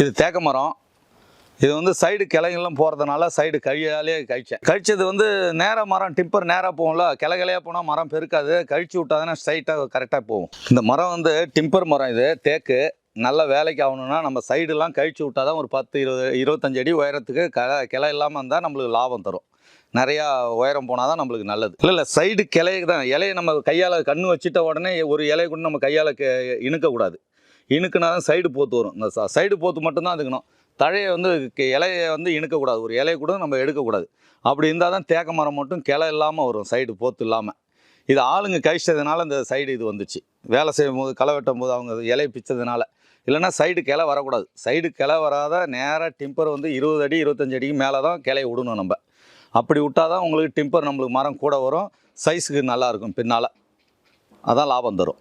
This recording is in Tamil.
இது தேக்க மரம். இது வந்து சைடு கிளைங்கெல்லாம் போகிறதுனால சைடு கழியாலே கழிச்சேன் கழிச்சது வந்து நேராக மரம் டிப்பர் நேராக போகும்ல. கிளை கிளையாக போனால் மரம் பெருக்காது. கழிச்சு விட்டாதானே ஸ்ட்ரைட்டாக கரெக்டாக போகும். இந்த மரம் வந்து டிம்பர் மரம் இது தேக்கு. நல்ல வேலைக்கு ஆகணும்னா நம்ம சைடுலாம் கழிச்சு விட்டாதான் ஒரு பத்து இருபது இருபத்தஞ்சு அடி உயரத்துக்கு க கிளை இல்லாமல் இருந்தால் நம்மளுக்கு லாபம் தரும். நிறையா உயரம் போனால் தான் நம்மளுக்கு நல்லது. இல்லை இல்லை சைடு கிளைக்கு தான். இலையை நம்ம கையால் கண்ணு வச்சிட்ட உடனே ஒரு இலையை கொண்டு நம்ம கையால் இணுக்கக்கூடாது. இணுக்குனா தான் சைடு போத்து வரும். இந்த சைடு போத்து மட்டும்தான் அதுக்கணும். தழையை வந்து க- இலையை வந்து இணுக்கக்கூடாது. ஒரு இலையை கூட நம்ம எடுக்கக்கூடாது. அப்படி இருந்தால் தான் தேக்க மரம் மட்டும் கிளை இல்லாமல் வரும் சைடு போத்து இல்லாமல் இது ஆளுங்க கழிச்சதுனால இந்த சைடு இது வந்துச்சு. வேலை செய்யும் போது களை வெட்டும் போது அவங்க இலையை பிச்சதுனால. இல்லைன்னா சைடு கிளை வரக்கூடாது. சைடு கிளை வராத நேராக டிம்பர் வந்து இருபது அடி இருபத்தஞ்சு அடிக்கு மேலே தான் கிளையை விடணும் நம்ம. அப்படி விட்டால் தான் உங்களுக்கு டிம்பர் நம்மளுக்கு மரம் கூட வரும். சைஸுக்கு நல்லாயிருக்கும் பின்னால். அதான் லாபம் தரும்.